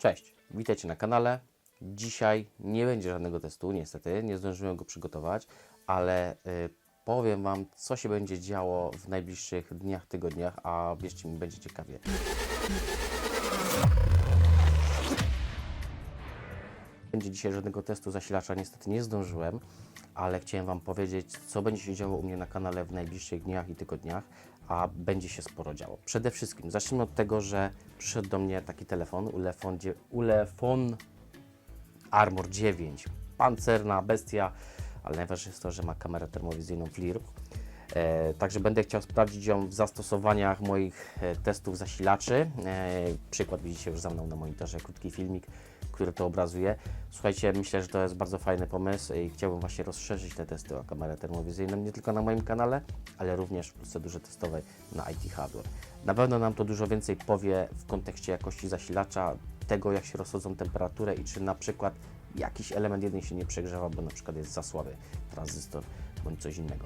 Cześć, witajcie na kanale. Dzisiaj nie będzie żadnego testu, niestety, nie zdążyłem go przygotować, ale y, powiem Wam, co się będzie działo w najbliższych dniach, tygodniach, a wierzcie mi, będzie ciekawie. Będzie dzisiaj żadnego testu zasilacza, niestety nie zdążyłem, ale chciałem Wam powiedzieć, co będzie się działo u mnie na kanale w najbliższych dniach i tygodniach, a będzie się sporo działo. Przede wszystkim zacznijmy od tego, że przyszedł do mnie taki telefon, Ulefone, dzie- Ulefone Armor 9, pancerna bestia, ale najważniejsze jest to, że ma kamerę termowizyjną FLIR. E, także będę chciał sprawdzić ją w zastosowaniach moich e, testów zasilaczy. E, przykład widzicie już za mną na monitorze, krótki filmik, który to obrazuje. Słuchajcie, myślę, że to jest bardzo fajny pomysł i chciałbym właśnie rozszerzyć te testy o kamerę termowizyjną nie tylko na moim kanale, ale również w procedurze testowej na IT Hardware. Na pewno nam to dużo więcej powie w kontekście jakości zasilacza, tego jak się rozchodzą temperatury i czy na przykład jakiś element jeden się nie przegrzewa, bo na przykład jest za słaby tranzystor bądź coś innego.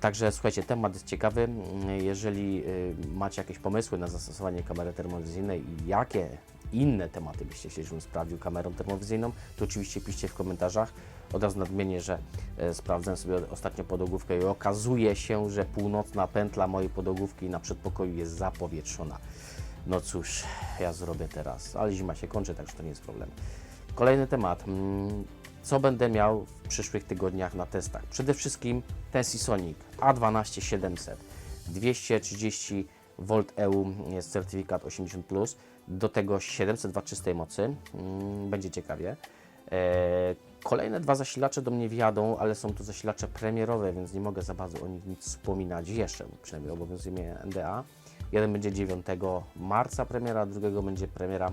Także słuchajcie, temat jest ciekawy. Mm, Jeżeli y, macie jakieś pomysły na zastosowanie kamery termowizyjnej i jakie inne tematy byście chcieli, żebym sprawdził kamerą termowizyjną, to oczywiście piszcie w komentarzach. Od razu nadmienię, że e, sprawdzałem sobie ostatnio podłogówkę i okazuje się, że północna pętla mojej podłogówki na przedpokoju jest zapowietrzona. No cóż, ja zrobię teraz, ale zima się kończy, także to nie jest problem. Kolejny temat. Co będę miał w przyszłych tygodniach na testach? Przede wszystkim ten Seasonic A12700 230 V EU jest certyfikat 80+, do tego 700 W czystej mocy. Mm, Będzie ciekawie. E, Kolejne dwa zasilacze do mnie wjadą, ale są to zasilacze premierowe, więc nie mogę za bardzo o nich nic wspominać jeszcze, przynajmniej obowiązuje mnie NDA. Jeden będzie 9 marca premiera, drugiego będzie premiera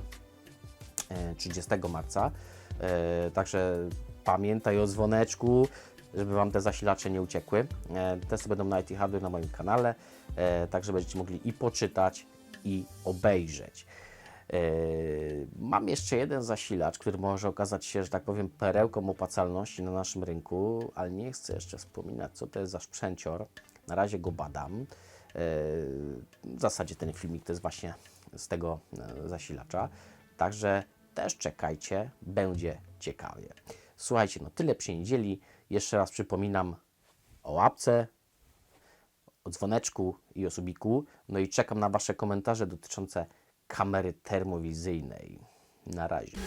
e, 30 marca. E, Także pamiętaj o dzwoneczku, żeby Wam te zasilacze nie uciekły. E, Testy będą na IT Hardware na moim kanale, e, także będziecie mogli i poczytać, i obejrzeć. Mam jeszcze jeden zasilacz, który może okazać się, że tak powiem, perełką opłacalności na naszym rynku, ale nie chcę jeszcze wspominać, co to jest za sprzęcior. Na razie go badam. W zasadzie ten filmik to jest właśnie z tego zasilacza. Także też czekajcie, będzie ciekawie. Słuchajcie, no tyle przy niedzieli. Jeszcze raz przypominam o łapce, o dzwoneczku i o subiku. No i czekam na Wasze komentarze dotyczące kamery termowizyjnej. Na razie.